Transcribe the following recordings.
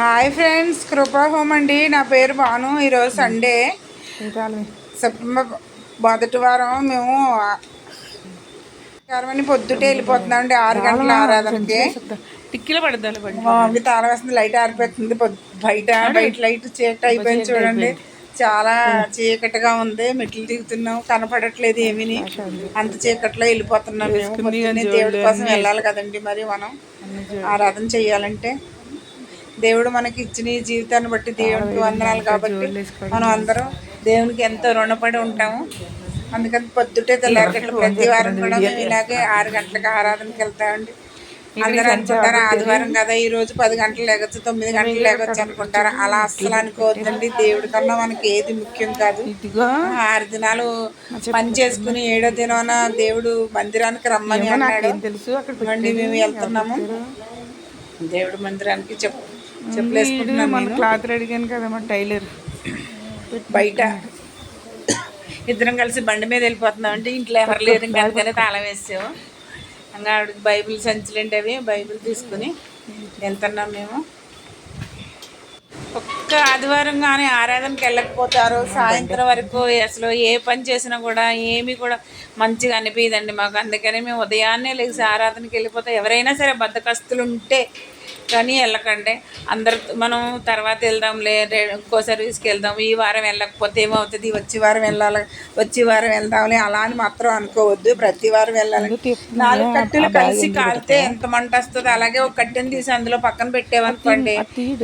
Hi friends కృపా home అండి. నా పేరు భాను. ఈరోజు సండే సెప్టెంబర్ మొదటి వారం మేము వారం పొద్దుటే వెళ్ళిపోతున్నాం అండి ఆరు గంటల ఆరాధనకి. టిక్కీలో పడద్దాలి మమ్మీ తాళ వేస్తుంది లైట్ ఆరిపోతుంది బయట బయట లైట్ చీకటి అయిపోయింది చూడండి. చాలా చీకటిగా ఉంది మెట్లు దిగుతున్నాం కనపడట్లేదు ఏమీని అంత చీకట్లో వెళ్ళిపోతున్నాం దేవుడి కోసం వెళ్ళాలి కదండి మరి మనం. ఆరాధన చెయ్యాలంటే దేవుడు మనకి ఇచ్చిన ఈ జీవితాన్ని బట్టి దేవునికి వందనాలు కాబట్టి మనం అందరం దేవునికి ఎంతో రుణపడి ఉంటాము. అందుకని పొద్దుటే తెల్లారగట్ల ప్రతి వారం కూడా మేము ఇలాగే ఆరు గంటలకు ఆరాధనకి వెళ్తామండి. అందరూ అనుకుంటారు ఆదివారం కదా ఈ రోజు పది గంటలు లేగచ్చు తొమ్మిది గంటలు లేగచ్చు అనుకుంటారు? అలా అస్సలు అనుకోవద్దండి. దేవుడి కన్నా మనకి ఏది ముఖ్యం కాదు. ఆరు దినాలు పని చేసుకుని ఏడో దినాన దేవుడు మందిరానికి రమ్మని అన్నాడు. తెలుసు. అక్కడ మేము వెళ్తున్నాము. దేవుడి మందిరానికి చెప్పు. మన క్లాత్ అడిగాను కదా మా టైలర్. బయట ఇద్దరం కలిసి బండి మీద వెళ్ళిపోతున్నాం అంటే ఇంట్లో ఎవరు లేరు ఇంకా అందుకనే తాళం వేసాము ఇంకా ఆవిడకి బైబిల్ సంచులండి అవి బైబిల్ తీసుకుని వెళ్తున్నాం మేము. ఒక్క ఆదివారం కానీ ఆరాధనకి వెళ్ళకపోతారు. సాయంత్రం వరకు అసలు ఏ పని చేసినా కూడా ఏమీ కూడా మంచిగా అనిపించదండి మాకు. అందుకని మేము ఉదయాన్నే లేచి ఆరాధనకి వెళ్ళిపోతే ఎవరైనా సరే బద్దకస్తులు ఉంటే కానీ వెళ్ళకండి. అందరు మనం తర్వాత వెళ్దాంలే ఇంకో సర్వీస్కి వెళ్దాం ఈ వారం వెళ్ళకపోతే ఏమవుతుంది? వచ్చి వారం వెళ్ళాలి వచ్చి వారం వెళ్దాంలే అలా అని మాత్రం అనుకోవద్దు. ప్రతి వారం వెళ్ళాలి. నాలుగు కట్టెలు కలిసి కాలితే ఎంత మంట వస్తుంది అలాగే ఒక కట్టెని తీసి అందులో పక్కన పెట్టేవనుకోండి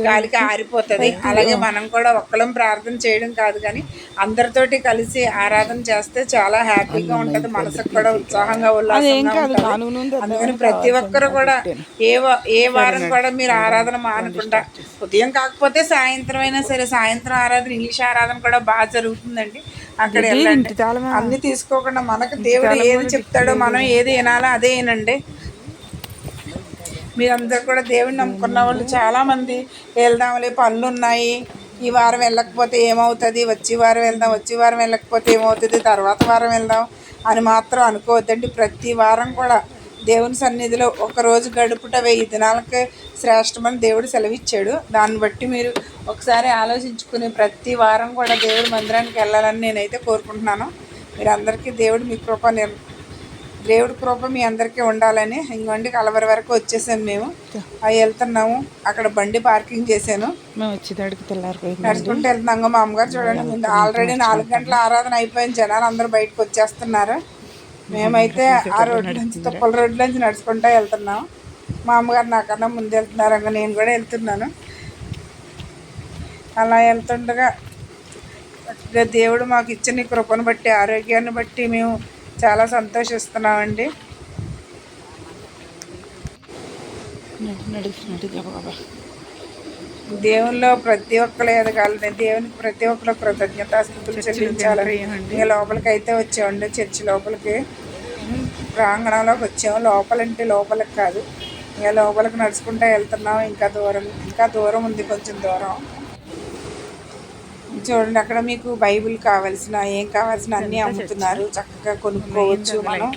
గాలికి ఆరిపోతుంది. అలాగే మనం కూడా ఒక్కలం ప్రార్థన చేయడం కాదు కానీ అందరితోటి కలిసి ఆరాధన చేస్తే చాలా హ్యాపీగా ఉంటది. మనసుకు కూడా ఉత్సాహంగా ఉల్లాసంగా ఉంటది. అందుకని ప్రతి ఒక్కరు కూడా ఏ ఏ వారం కూడా మీరు ఆరాధన మానకుండా ఉదయం కాకపోతే సాయంత్రం అయినా సరే సాయంత్రం ఆరాధన ఇంగ్లీష్ ఆరాధన కూడా బాగా జరుగుతుందండి. అక్కడ వెళ్ళండి. అన్ని తీసుకోకుండా మనకు దేవుడు ఏది చెప్తాడో మనం ఏది వినాలో అదే వినండి. మీరందరూ కూడా దేవుడిని నమ్ముకున్న వాళ్ళు చాలామంది వెళ్దాంలే పనులు ఉన్నాయి ఈ వారం వెళ్ళకపోతే ఏమవుతుంది? వచ్చి వారం వెళ్దాం వచ్చి వారం వెళ్ళకపోతే ఏమవుతుంది? తర్వాత వారం వెళ్దాం అని మాత్రం అనుకోవద్దండి. ప్రతి వారం కూడా దేవుని సన్నిధిలో ఒక రోజు గడుపుట వెయ్యి దినాలకి శ్రేష్టమని దేవుడు సెలవిచ్చాడు. దాన్ని బట్టి మీరు ఒకసారి ఆలోచించుకుని ప్రతి వారం కూడా దేవుడి మందిరానికి వెళ్ళాలని నేనైతే కోరుకుంటున్నాను. మీరందరికీ దేవుడు మీ కృప నిర్ దేవుడి కృప మీ అందరికీ ఉండాలని ఇంకోండి కలవరి వరకు వచ్చేసాము మేము. అవి వెళ్తున్నాము. అక్కడ బండి పార్కింగ్ చేశాను. నడుచుకుంటూ వెళ్తున్నాము మా అమ్మగారు చూడండి ముందు ఆల్రెడీ నాలుగు గంటల ఆరాధన అయిపోయింది. జనాలు అందరూ బయటకు వచ్చేస్తున్నారు. మేమైతే ఆ రోడ్ల నుంచి తుప్పల రోడ్డు నుంచి నడుచుకుంటూ వెళ్తున్నాం మా అమ్మగారు నాకన్నా ముందు వెళ్తున్నారు నేను కూడా వెళ్తున్నాను అలా వెళ్తుండగా దేవుడు మాకు ఇచ్చిన ఈ కృపను బట్టి ఆరోగ్యాన్ని బట్టి మేము చాలా సంతోషిస్తున్నామండి నడుస్తున్నట్టు దేవుల్లో ప్రతి ఒక్కరు ఎదగాలని దేవునికి ప్రతి ఒక్కరు కృతజ్ఞతాస్థుతులు చెల్లించాలని. ఇక లోపలికి అయితే వచ్చామండి చర్చి లోపలికి. ప్రాంగణంలోకి వచ్చాము. లోపలంటే లోపలికి కాదు. ఇక లోపలికి నడుచుకుంటూ వెళ్తున్నాం ఇంకా దూరం ఇంకా దూరం ఉంది కొంచెం దూరం. చూడండి అక్కడ మీకు బైబిల్ కావాల్సిన ఏం కావాల్సిన అన్నీ అమ్ముతున్నారు. చక్కగా కొనుక్కోవచ్చు మనం.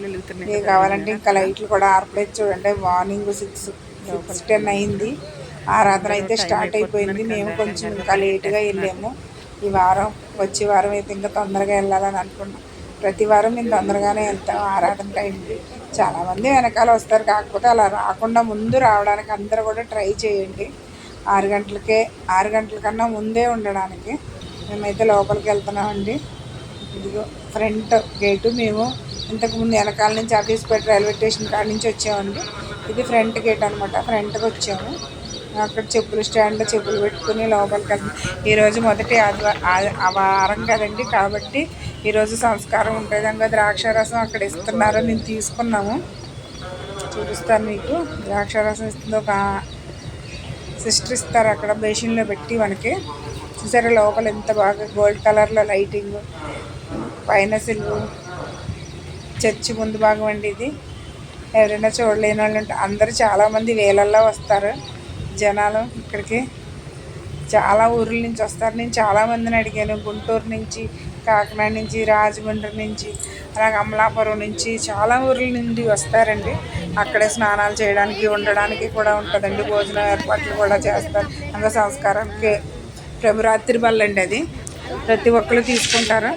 ఏం కావాలంటే ఇంకా లైట్లు కూడా ఆర్పలేదు. చూడండి మార్నింగ్ సిక్స్ సిక్స్ టెన్ అయింది. ఆరాధన అయితే స్టార్ట్ అయిపోయింది. మేము కొంచెం ఇంకా లేటుగా వెళ్ళాము. ఈ వారం వచ్చే వారం అయితే ఇంకా తొందరగా వెళ్ళాలని అనుకున్నాం. ప్రతి వారం మేము తొందరగానే వెళ్తాం. ఆరాధన టైంకి చాలామంది వెనకాల వస్తారు. కాకపోతే అలా రాకుండా ముందు రావడానికి అందరూ కూడా ట్రై చేయండి. ఆరు గంటలకే ఆరు గంటల కన్నా ముందే ఉండడానికి మేమైతే లోపలికి వెళ్తున్నామండి. ఇదిగో ఫ్రంట్ గేటు మేము ఇంతకుముందు వెనకాల నుంచి ఆఫీస్పేట రైల్వే స్టేషన్ కాడ నుంచి వచ్చామండి. ఇది ఫ్రంట్ గేట్ అనమాట ఫ్రంట్కి వచ్చాము. అక్కడ చెప్పులు స్టాండ్లో చెప్పులు పెట్టుకుని లోపలికి వెళ్తాం. ఈరోజు మొదటి ఆదివారం ఆ- వారం కదండి. కాబట్టి ఈరోజు సంస్కారం ఉంటుంది ఇంకా ద్రాక్ష రసం అక్కడ ఇస్తున్నారు మేము తీసుకున్నాము. చూపిస్తాను మీకు. ద్రాక్ష రసం ఇస్తుంది. ఒక సిస్టర్ ఇస్తారు అక్కడ బేషన్లో పెట్టి మనకి. చూసారా లోపల ఎంత బాగా గోల్డ్ కలర్లో లైటింగ్. పైన సిల్వు. చర్చి ముందు భాగం అండి ఇది. ఎవరైనా చూడలేని వాళ్ళు ఉంటే అందరూ చాలామంది వేలల్లో వస్తారు. జనాలు ఇక్కడికి. చాలా ఊర్ల నుంచి వస్తారు. నేను చాలామందిని అడిగాను. గుంటూరు నుంచి కాకినాడ నుంచి రాజమండ్రి నుంచి అలాగే అమలాపురం నుంచి చాలా ఊర్ల నుండి వస్తారండి. అక్కడే స్నానాలు చేయడానికి ఉండడానికి కూడా ఉంటుందండి. భోజనం ఏర్పాట్లు కూడా చేస్తారు. అంగ సంస్కారానికి ప్రభురాత్రి బల్లండి అది. ప్రతి ఒక్కరు తీసుకుంటారు.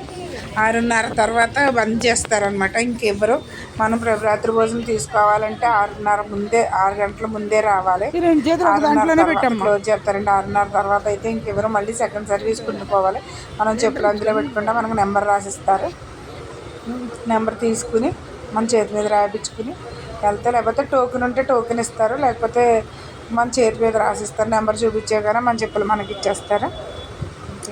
ఆరున్నర తర్వాత బంద్ చేస్తారనమాట ఇంకెవరు మనం ప్రభురాత్రి భోజనం తీసుకోవాలంటే ఆరున్నర ముందే ఆరు గంటల ముందే రావాలి. క్లోజ్ చేస్తారండి. ఆరున్నర తర్వాత అయితే ఇంకెవరు మళ్ళీ సెకండ్ సర్వీస్ కుండుకోవాలి మనం చెప్పులు అందులో పెట్టుకుంటే మనకు నెంబర్ రాసిస్తారు. నెంబర్ తీసుకుని మన చేతి మీద రాయించుకుని వెళ్తే లేకపోతే టోకెన్ ఉంటే టోకెన్ ఇస్తారు. లేకపోతే మన చేతి మీద రాసిస్తారు. నెంబర్ చూపించాగానే మన చెప్పులు మనకి ఇచ్చేస్తారు.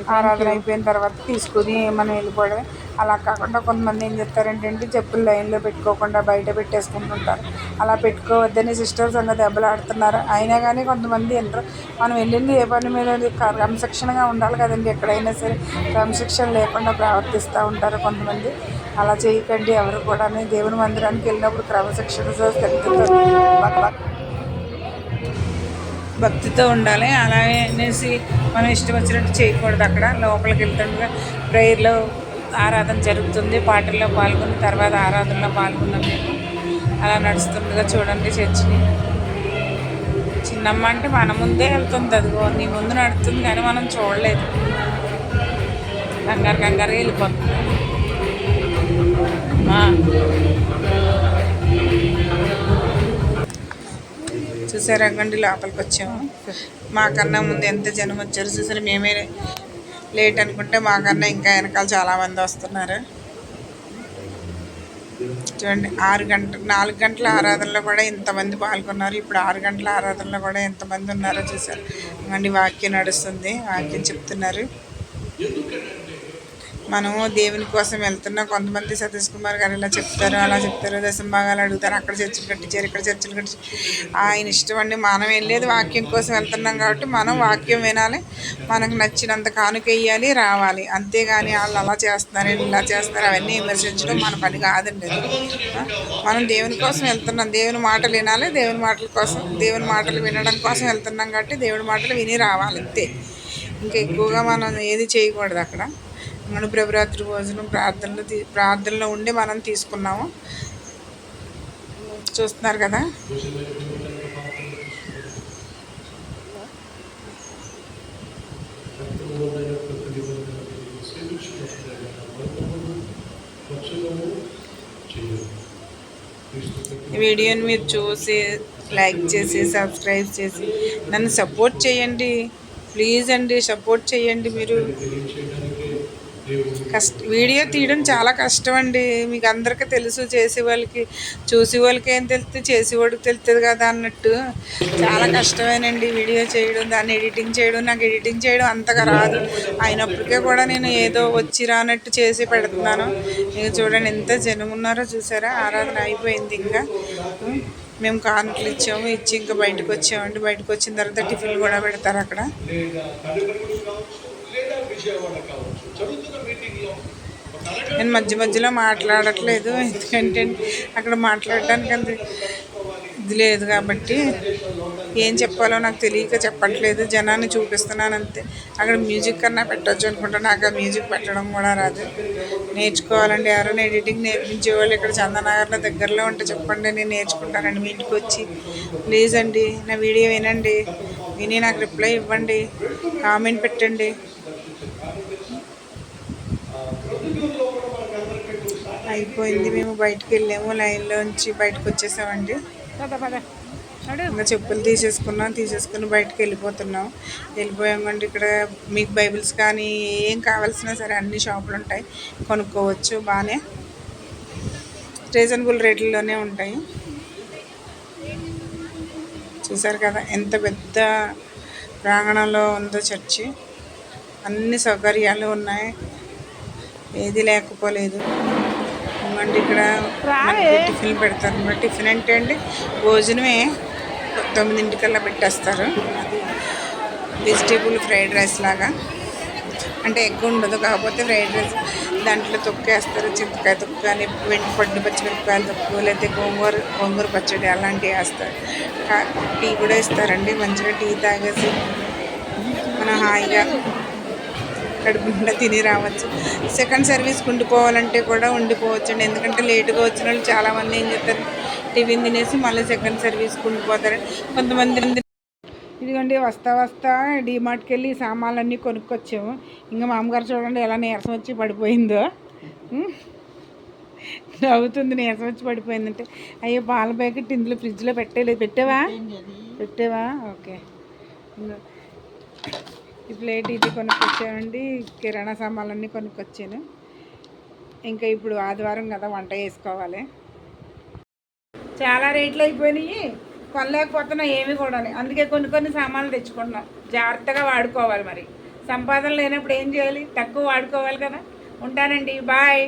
ఆరాధన అయిపోయిన తర్వాత తీసుకుని మనం వెళ్ళిపోవడమే. అలా కాకుండా కొంతమంది ఏం చెప్తారంటే చెప్పులు లైన్లో పెట్టుకోకుండా బయట పెట్టేసుకుంటుంటారు. అలా పెట్టుకోవద్దని సిస్టర్స్ అన్న దెబ్బలాడుతున్నారు అయినా కానీ కొంతమంది వినరు మనం వెళ్ళింది ఏ పని మీద క్రమశిక్షణగా ఉండాలి కదండి. ఎక్కడైనా సరే క్రమశిక్షణ లేకుండా ప్రవర్తిస్తూ ఉంటారు కొంతమంది. అలా చేయకండి. ఎవరు కూడా దేవుని మందిరానికి వెళ్ళినప్పుడు భక్- భక్తితో ఉండాలి. అలాగే అనేసి మనం ఇష్టం వచ్చినట్టు చేయకూడదు అక్కడ. లోపలికి వెళ్తుండగా ప్రేయర్లో ఆరాధన జరుగుతుంది. పాటల్లో పాల్గొని తర్వాత ఆరాధనలో పాల్గొన్నాం మేము. అలా నడుస్తుండగా చూడండి చర్చిని. చిన్నమ్మ అంటే మన ముందే వెళ్తుంది. అదిగో నీ ముందు నడుస్తుంది కానీ మనం చూడలేదు. కంగారు కంగారు వెళ్ళిపోతుంది మా చూసారా? కండి లోపలికి వచ్చాము మాకన్నా ముందు ఎంత జనం వచ్చారు చూసారు? మేమే లేట్ అనుకుంటే మాకన్నా ఇంకా వెనకాల చాలామంది వస్తున్నారు. చూడండి ఆరు గంట నాలుగు గంటల ఆరాధనలో కూడా ఇంతమంది పాల్గొన్నారు. ఇప్పుడు ఆరు గంటల ఆరాధనలో కూడా ఎంతమంది ఉన్నారో చూసారు? అండి వాక్యం నడుస్తుంది. వాక్యం చెప్తున్నారు. మనము దేవుని కోసం వెళ్తున్నా కొంతమంది సతీష్ కుమార్ గారు ఇలా చెప్తారు అలా చెప్తారు దశంభాగాలు అడుగుతారు అక్కడ చర్చలు కట్టించారు ఇక్కడ చర్చలు కట్టి ఆయన ఇష్టం అండి మనం వెళ్ళేది వాక్యం కోసం వెళ్తున్నాం కాబట్టి మనం వాక్యం వినాలి మనకు నచ్చినంత కానుక వేయాలి రావాలి. అంతేగాని వాళ్ళు అలా చేస్తున్నారు ఇలా చేస్తున్నారు అవన్నీ విమర్శించడం మన పని కాదండి మనం దేవుని కోసం వెళ్తున్నాం దేవుని మాటలు వినాలి దేవుని మాటల కోసం దేవుని మాటలు వినడం కోసం వెళ్తున్నాం కాబట్టి దేవుని మాటలు విని రావాలి అంతే. ఇంకా ఎక్కువగా మనం ఏది చేయకూడదు అక్కడ. మన ప్రభురాత్రి భోజనం ప్రార్థనలు తీ- ప్రార్థనలో ఉండి మనం తీసుకున్నాము. చూస్తున్నారు కదా? వీడియోని మీరు చూసి లైక్ చేసి సబ్స్క్రైబ్ చేసి నన్ను సపోర్ట్ చేయండి. ప్లీజ్ అండి సపోర్ట్ చేయండి మీరు. కష్ట వీడియో తీయడం చాలా కష్టం అండి మీకు అందరికీ తెలుసు చేసే వాళ్ళకి చూసే వాళ్ళకి ఏం తెలుస్తుంది? చేసేవాడికి తెలుస్తుంది కదా అన్నట్టు. చాలా కష్టమేనండి వీడియో చేయడం దాన్ని ఎడిటింగ్ చేయడం నాకు ఎడిటింగ్ చేయడం అంతగా రాదు. అయినప్పటికీ కూడా నేను ఏదో వచ్చి రానట్టు చేసి పెడుతున్నాను. మీరు చూడండి ఎంత జనం ఉన్నారో చూసారా? ఆరాధన అయిపోయింది ఇంకా. మేము కానుకలు ఇచ్చాము ఇచ్చి ఇంకా బయటకు వచ్చామండి. బయటకు వచ్చిన తర్వాత టిఫిన్ కూడా పెడతారు అక్కడ. నేను మధ్య మధ్యలో మాట్లాడట్లేదు. ఎందుకంటే అక్కడ మాట్లాడడానికి అంత ఇది లేదు కాబట్టి ఏం చెప్పాలో నాకు తెలియక చెప్పట్లేదు. జనాన్ని చూపిస్తున్నాను అంతే. అక్కడ మ్యూజిక్ కన్నా పెట్టచ్చు అనుకుంటా. నాకు ఆ మ్యూజిక్ పెట్టడం కూడా రాదు. నేర్చుకోవాలండి. ఎవరైనా ఎడిటింగ్ నేర్పించే వాళ్ళు ఇక్కడ చందనగర్లో దగ్గరలో ఉంటే చెప్పండి. నేను నేర్చుకుంటానండి మీ ఇంటికి వచ్చి. ప్లీజ్ అండి నా వీడియో వినండి. విని నాకు రిప్లై ఇవ్వండి. కామెంట్ పెట్టండి. అయిపోయింది. మేము బయటకు వెళ్ళాము. లైన్లోంచి బయటకు వచ్చేసామండి. ఇంకా చెప్పులు తీసేసుకున్నాం. తీసేసుకుని బయటకు వెళ్ళిపోతున్నాం. వెళ్ళిపోయామండి. ఇక్కడ మీకు బైబిల్స్ కానీ ఏం కావాల్సినా సరే అన్ని షాపులు ఉంటాయి. కొనుక్కోవచ్చు బాగానే రీజనబుల్ రేట్లలోనే ఉంటాయి. చూసారు కదా ఎంత పెద్ద ప్రాంగణంలో ఉందో చర్చి. అన్ని సౌకర్యాలు ఉన్నాయి. ఏది లేకపోలేదు. ఇవ్వండి ఇక్కడ? టిఫిన్ పెడతారు. టిఫిన్ అంటే అండి భోజనమే తొమ్మిదింటికల్లా పెట్టేస్తారు. అది వెజిటేబుల్ ఫ్రైడ్ రైస్ లాగా. అంటే ఎగ్ ఉండదు కాకపోతే ఫ్రైడ్ రైస్ దాంట్లో తొక్కేస్తారు. చింతకాయ తొక్కు అని వెండి పడ్డు పచ్చిమిరపకాయలు తొక్కు లేకపోతే గోంగూర గోంగూర పచ్చడి అలాంటివి వేస్తారు. టీ కూడా ఇస్తారండి. మంచిగా టీ తాగేసి మనం హాయిగా కడుపు నిండా తిని రావచ్చు. సెకండ్ సర్వీస్కి ఉండిపోవాలంటే కూడా ఉండిపోవచ్చు అండి ఎందుకంటే లేటుగా వచ్చిన వాళ్ళు చాలామంది ఏం చేస్తారు? టిఫిన్ తినేసి మళ్ళీ సెకండ్ సర్వీస్కి ఉండిపోతారు కొంతమంది ఇదిగోండి వస్తా వస్తా డీమార్ట్కి వెళ్ళి సామాన్లన్నీ కొనుక్కొచ్చాము. ఇంకా మామగారు చూడండి ఎలా నీరసం వచ్చి పడిపోయిందో. నవ్వుతుంది నీరసం వచ్చి పడిపోయిందంటే. అయ్యో పాల ప్యాకెట్ ఇందులో ఫ్రిడ్జ్లో పెట్టలేదు పెట్టావా? పెట్టావా? ఓకే. ఈ ప్లేట్ ఇది కొనుక్కొచ్చానండి కిరాణా సామాన్లన్నీ కొనుక్కొచ్చాను. ఇంకా ఇప్పుడు ఆదివారం కదా వంట చేసుకోవాలి. చాలా రేట్లు అయిపోయినాయి. కొనలేకపోతున్నా ఏమి కూడా అందుకే కొన్ని కొన్ని సామాన్లు తెచ్చుకుంటున్నాం. జాగ్రత్తగా వాడుకోవాలి మరి. సంపాదన లేనప్పుడు ఏం చేయాలి? తక్కువ వాడుకోవాలి కదా. ఉంటానండి. బాయ్.